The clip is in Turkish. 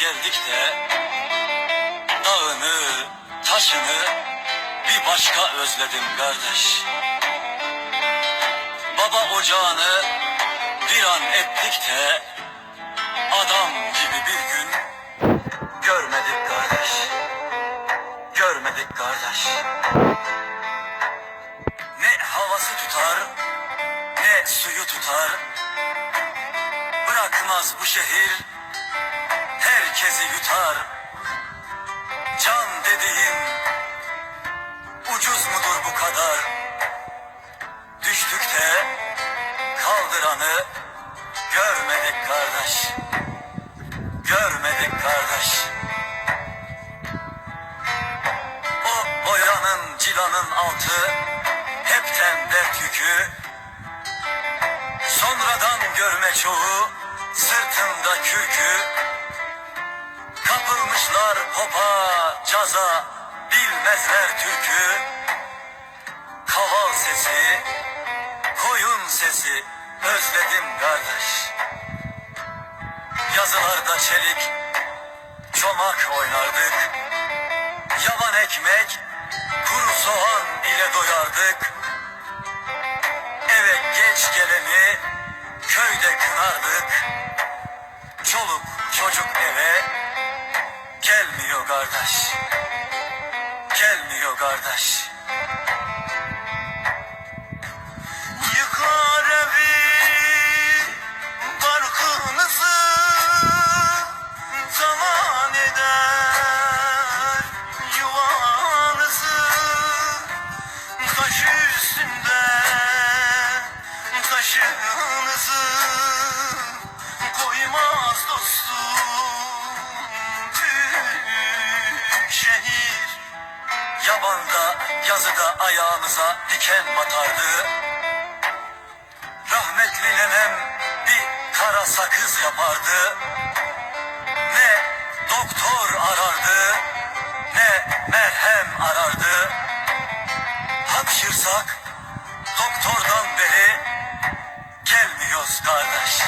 geldik de dağını, taşını bir başka özledim kardeş. Baba ocağını bir an ettik de adam gibi bir gün görmedik kardeş. Görmedik kardeş. Ne havası tutar, ne suyu tutar. Bırakmaz bu şehir, herkesi yutar. Can dediğin ucuz mudur bu kadar? Düştük de kaldıranı görmedik kardeş. Görmedik kardeş. O boyanın cilanın altı hepten dert yükü. Sonradan görme çoğu sırtında kürkü. Kapılmışlar hopa caza bilmezler türkü. Kaval sesi, koyun sesi özledim kardeş. Yazılarda çelik, çomak oynardık. Yavan ekmek, kuru soğan ile doyardık. Eve geç geleni köyde kınardık. Kardeş. Gelmiyor kardeş. Yıkar evi barkınızı zaman eder yuvanızı taş üstünde taşınızı koymaz dostum Havanda yazıda ayağınıza diken batardı. Rahmetli nenem bir kara sakız yapardı. Ne doktor arardı ne merhem arardı. Hapşırsak doktordan beri gelmiyoruz kardeş.